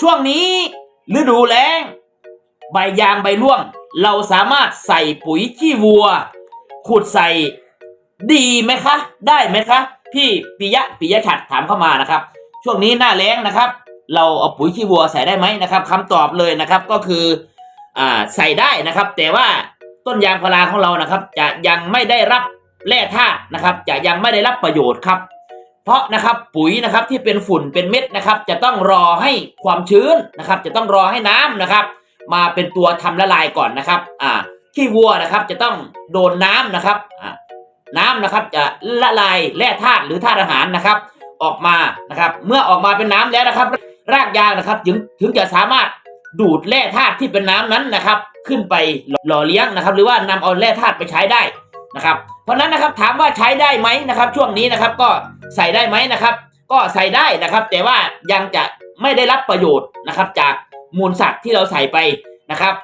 ช่วงนี้ฤดูแล้ง ใบยางใบร่วง เราสามารถใส่ปุ๋ยขี้วัว ขุดใส่ดีไหมคะ ได้ไหมคะ พี่ปิยะปิยะฉัดถามเข้ามานะครับ ช่วงนี้หน้าแล้งนะครับ เราเอาปุ๋ยขี้วัวใส่ได้ไหมนะครับคำตอบเลยนะครับก็คืออ่าใส่ได้นะครับ แต่ว่าต้นยางพาราของเรานะครับ จะยังไม่ได้รับแร่ธาตุนะครับ จะยังไม่ได้รับประโยชน์ครับ เพราะนะครับปุ๋ยนะครับที่เป็นฝุ่นเป็นเม็ดนะครับ จะต้องรอให้ความชื้นนะครับ จะต้องรอให้น้ำนะครับ มาเป็นตัวทำละลายก่อนนะครับอ่าขี้วัวนะครับจะต้องโดนน้ำนะครับอ่าน้ำนะครับจะละลายแร่ธาตุหรือธาตุอาหารนะครับ ออกมานะครับ เมื่อออกมาเป็นน้ำแล้วนะครับ รากยางนะครับถึงถึงจะสามารถดูดแร่ธาตุที่เป็นน้ำนั้นนะครับ ขึ้นไปหล่อเลี้ยงนะครับ หรือว่านำเอาแร่ธาตุไปใช้ได้นะครับ เพราะนั้นนะครับถามว่าใช้ได้ไหมนะครับ ช่วงนี้นะครับก็ ใส่ได้ไหมนะครับ ก็ใส่ได้นะครับ แต่ว่ายังจะไม่ได้รับประโยชน์นะครับ จากมูลสัตว์ที่เราใส่ไปนะครับ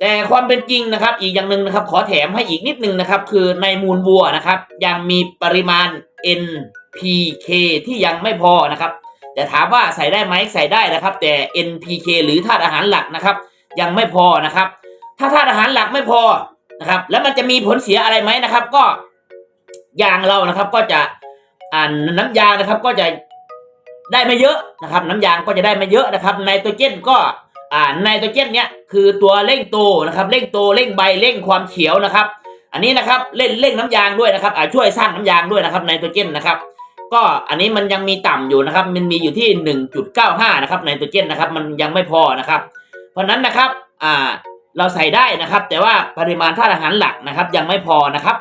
แต่ความเป็นจริงนะครับ อีกอย่างหนึ่งนะครับ ขอแถมให้อีกนิดนึงนะครับ คือในมูลวัวนะครับ ยังมีปริมาณ NPK ที่ยังไม่พอนะครับ แต่ถามว่าใส่ได้ไหมใส่ได้นะครับ แต่ NPK หรือธาตุอาหารหลักนะครับ ยังไม่พอนะครับ ถ้าธาตุอาหารหลักไม่พอนะครับ แล้วมันจะมีผลเสียอะไรไหมนะครับ ก็ยางเรานะครับก็จะ อ่าน้ำยางนะครับก็จะได้ไม่เยอะนะครับ น้ำยางก็จะได้ไม่เยอะนะครับไนโตรเจนก็อ่าไนโตรเจนเนี้ยคือตัวเร่งโตนะครับเร่งโตเร่งใบเร่งความเขียวนะครับ อันนี้นะครับเล่นเร่งน้ำยางด้วยนะครับอ่าช่วยสร้างน้ำยางด้วยนะครับไนโตรเจนนะครับ ก็อันนี้มันยังมีต่ำอยู่นะครับ มันมีอยู่ที่ 1.95 นะครับไนโตรเจนนะครับมันยังไม่พอนะครับ เพราะฉะนั้นนะครับอ่าเราใส่ได้นะครับ แต่ว่าปริมาณธาตุอาหารหลักนะครับยังไม่พอนะครับ